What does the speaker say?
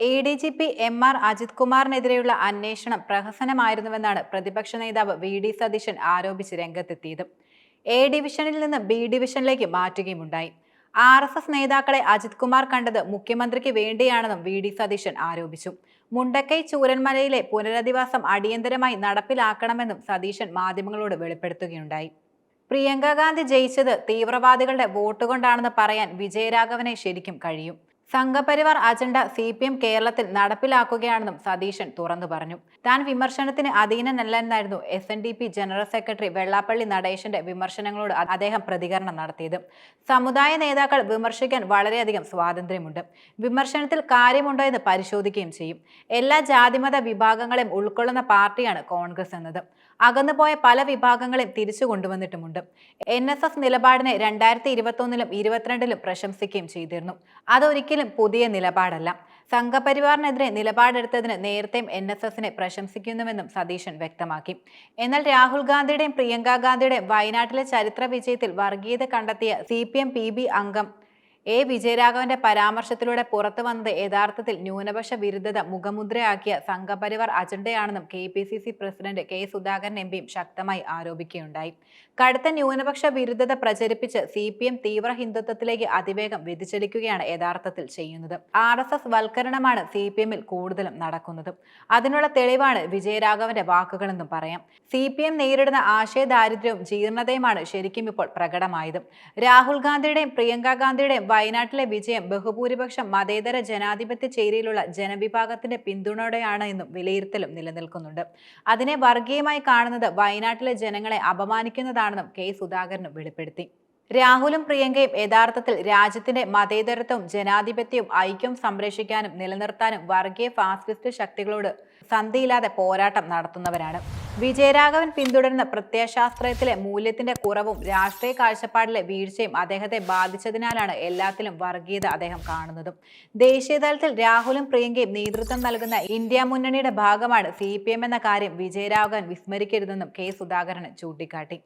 A D G P M R Ajith കുമാറിനെതിരെയുള്ള അന്വേഷണം പ്രഹസനമായിരുന്നുവെന്നാണ് പ്രതിപക്ഷ നേതാവ് വി ഡി സതീശൻ ആരോപിച്ച് രംഗത്തെത്തിയത്. എ ഡിവിഷനിൽ നിന്ന് ബി ഡിവിഷനിലേക്ക് മാറ്റുകയുമുണ്ടായി. ആർ എസ് എസ് നേതാക്കളെ അജിത് കുമാർ കണ്ടത് മുഖ്യമന്ത്രിക്ക് വേണ്ടിയാണെന്നും വി ഡി സതീശൻ ആരോപിച്ചു. മുണ്ടക്കൈ ചൂരന്മലയിലെ പുനരധിവാസം അടിയന്തരമായി നടപ്പിലാക്കണമെന്നും സതീശൻ മാധ്യമങ്ങളോട് വെളിപ്പെടുത്തുകയുണ്ടായി. പ്രിയങ്ക ഗാന്ധി ജയിച്ചത് തീവ്രവാദികളുടെ വോട്ട് കൊണ്ടാണെന്ന് പറയാൻ വിജയരാഘവനെ ശരിക്കും കഴിയും. Sangh Parivar agenda C P M കേരളത്തിൽ നടപ്പിലാക്കുകയാണെന്നും സതീശൻ തുറന്നു പറഞ്ഞു. താൻ വിമർശനത്തിന് അധീനനല്ലെന്നായിരുന്നു S N D P general secretary Vellappally നടേശന്റെ വിമർശനങ്ങളോട് അദ്ദേഹം പ്രതികരണം നടത്തിയത്. സമുദായ നേതാക്കൾ വിമർശിക്കാൻ വളരെയധികം സ്വാതന്ത്ര്യമുണ്ട്. വിമർശനത്തിൽ കാര്യമുണ്ടോ എന്ന് പരിശോധിക്കുകയും ചെയ്യും. എല്ലാ ജാതിമത വിഭാഗങ്ങളെയും ഉൾക്കൊള്ളുന്ന പാർട്ടിയാണ് കോൺഗ്രസ് എന്നത്. അകന്നുപോയ പല വിഭാഗങ്ങളെയും തിരിച്ചു കൊണ്ടുവന്നിട്ടുമുണ്ട്. എൻ എസ് എസ് നിലപാടിനെ രണ്ടായിരത്തി ഇരുപത്തൊന്നിലും ഇരുപത്തിരണ്ടിലും പ്രശംസിക്കുകയും ചെയ്തിരുന്നു. അതൊരിക്കലും പുതിയ നിലപാടല്ല. സംഘപരിവാറിനെതിരെ നിലപാടെടുത്തതിന് നേരത്തെയും എൻ എസ് എസിനെ പ്രശംസിക്കുന്നുവെന്നും സതീശൻ വ്യക്തമാക്കി. എന്നാൽ രാഹുൽ ഗാന്ധിയുടെയും പ്രിയങ്ക ഗാന്ധിയുടെയും വയനാട്ടിലെ ചരിത്ര വിജയത്തിൽ വർഗീയത കണ്ടെത്തിയ C P M P B അംഗം എ. വിജയരാഘവന്റെ പരാമർശത്തിലൂടെ പുറത്തു വന്നത് യഥാർത്ഥത്തിൽ ന്യൂനപക്ഷ വിരുദ്ധത മുഖമുദ്രയാക്കിയ Sangh Parivar അജണ്ടയാണെന്നും K P C C president K Sudhakaran M പിയും ശക്തമായി ആരോപിക്കുകയുണ്ടായി. കടുത്ത ന്യൂനപക്ഷ വിരുദ്ധത പ്രചരിപ്പിച്ച് സി പി എം തീവ്ര ഹിന്ദുത്വത്തിലേക്ക് അതിവേഗം വ്യതിചലിക്കുകയാണ് യഥാർത്ഥത്തിൽ ചെയ്യുന്നത്. ആർ എസ് എസ് വൽക്കരണമാണ് സി പി എമ്മിൽ കൂടുതലും നടക്കുന്നത്. അതിനുള്ള തെളിവാണ് വിജയരാഘവന്റെ വാക്കുകളെന്നും പറയാം. സി പി എം നേരിടുന്ന ആശയദാരിദ്ര്യവും ജീർണതയുമാണ് ശരിക്കും ഇപ്പോൾ പ്രകടമായത്. രാഹുൽ ഗാന്ധിയുടെയും പ്രിയങ്ക ഗാന്ധിയുടെയും വയനാട്ടിലെ വിജയം ബഹുഭൂരിപക്ഷം മതേതര ജനാധിപത്യ ചേരിയിലുള്ള ജനവിഭാഗത്തിന്റെ പിന്തുണയോടെയാണ് എന്നും വിലയിരുത്തലും നിലനിൽക്കുന്നുണ്ട്. അതിനെ വർഗീയമായി കാണുന്നത് വയനാട്ടിലെ ജനങ്ങളെ അപമാനിക്കുന്നതാണെന്നും കെ. സുധാകരനും വെളിപ്പെടുത്തി. രാഹുലും പ്രിയങ്കയും യഥാർത്ഥത്തിൽ രാജ്യത്തിന്റെ മതേതരത്വവും ജനാധിപത്യവും ഐക്യം സംരക്ഷിക്കാനും നിലനിർത്താനും വർഗീയ ഫാസിസ്റ്റ് ശക്തികളോട് സന്ധിയില്ലാതെ പോരാട്ടം നടത്തുന്നവരാണ്. വിജയരാഘവൻ പിന്തുടരുന്ന പ്രത്യയശാസ്ത്രത്തിലെ മൂല്യത്തിന്റെ കുറവും രാഷ്ട്രീയ കാഴ്ചപ്പാടിലെ വീഴ്ചയും അദ്ദേഹത്തെ ബാധിച്ചതിനാലാണ് എല്ലാത്തിലും വർഗീയത അദ്ദേഹം കാണുന്നതും. ദേശീയതലത്തിൽ രാഹുലും പ്രിയങ്കയും നേതൃത്വം നൽകുന്ന ഇന്ത്യ മുന്നണിയുടെ ഭാഗമാണ് സി എന്ന കാര്യം വിജയരാഘവൻ വിസ്മരിക്കരുതെന്നും കെ സുധാകരൻ ചൂണ്ടിക്കാട്ടി.